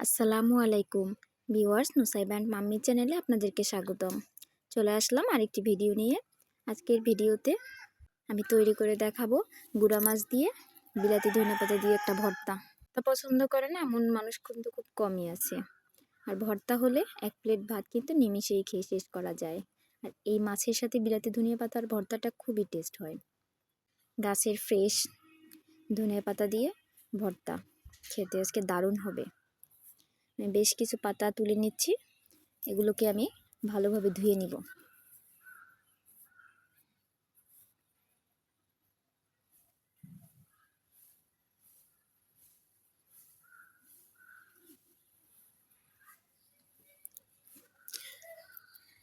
আসসালামু আলাইকুম। Viewers Nusair band mummy চ্যানেলে আপনাদেরকে স্বাগতম। চলে আসলাম আরেকটি ভিডিও নিয়ে। আজকের ভিডিওতে আমি তৈরি করে দেখাবো গুঁড়া মাছ দিয়ে বিলাতি ধনে পাতা দিয়ে একটা ভর্তা। তা পছন্দ করে না, এমন মানুষ কিন্তু খুব কমই আছে। আর ভর্তা হলে এক প্লেট ভাত কিন্তু নিমিশেই খেয়ে শেষ করা যায়। আর এই মাছের সাথে বিলাতি ধনিয়া পাতার ভর্তাটা খুবই টেস্ট হয়। গাছের ফ্রেশ ধনিয়া পাতা দিয়ে ভর্তা খেতে আজকে দারুণ হবে। বেশ কিছু পাতা তুলে নিচ্ছি। এগুলোকে আমি ভালোভাবে ধুয়ে নিব।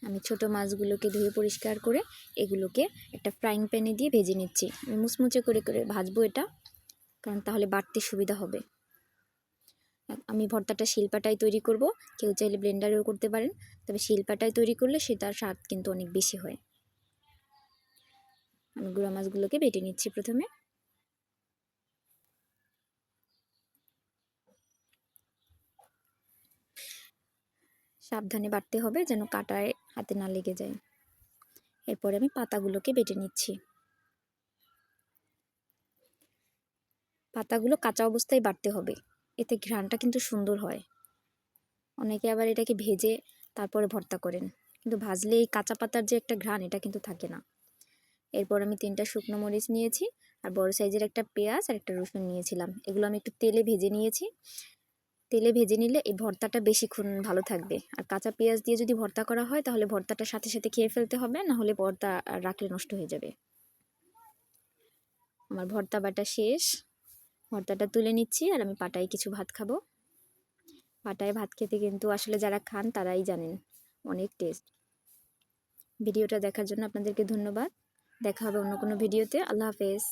আমি ছোট মাছগুলোকে ধুয়ে পরিষ্কার করে এগুলোকে একটা ফ্রাইং প্যানে দিয়ে ভেজে নিচ্ছি। আমি মুচমুচে করে করে ভাজবো এটা, কারণ তাহলে বাড়তে সুবিধা হবে। আমি ভর্তাটা শিলপাটায় তৈরি করব। কেউ চাইলে ব্লেন্ডারেও করতে পারেন। তবে শিলপাটায় তৈরি করলে সেটার স্বাদ কিন্তু অনেক বেশি হয়। আমি গুঁড়া মাছগুলোকে বেটে নিচ্ছি প্রথমে। সাবধানে বাটতে হবে যেন কাটায় হাতে না লেগে যায়। এরপরে আমি পাতাগুলোকে বেটে নিচ্ছি। পাতাগুলো কাঁচা অবস্থায় বাটতে হবে। এতে ঘ্রাণটা কিন্তু সুন্দর হয়। অনেকে আবার এটাকে ভেজে তারপরে ভর্তা করেন। কিন্তু ভাজলে এই কাঁচা পাতার যে একটা ঘ্রাণ, এটা কিন্তু থাকে না। এরপর আমি তিনটা শুকনো মরিচ নিয়েছি আর বড় সাইজের একটা পেঁয়াজ আর একটা রসুন নিয়েছিলাম। এগুলো আমি একটু তেলে ভেজে নিয়েছি। তেলে ভেজে নিলে এই ভর্তাটা বেশিক্ষণ ভালো থাকবে। আর কাঁচা পেঁয়াজ দিয়ে যদি ভর্তা করা হয়, তাহলে ভর্তাটা সাথে সাথে খেয়ে ফেলতে হবে, না হলে ভর্তা রাখলে নষ্ট হয়ে যাবে। আমার ভর্তা বাটা শেষ। ভর্তাটা তুলে নিচ্ছি আর আমি পাটায় কিছু ভাত খাব। পাটায় ভাত খেতে কিন্তু আসলে যারা খান তারাই জানেন, অনেক টেস্ট ভিডিওটা দেখার জন্য আপনাদেরকে ধন্যবাদ। দেখা হবে অন্য কোনো ভিডিওতে। আল্লাহ হাফেজ।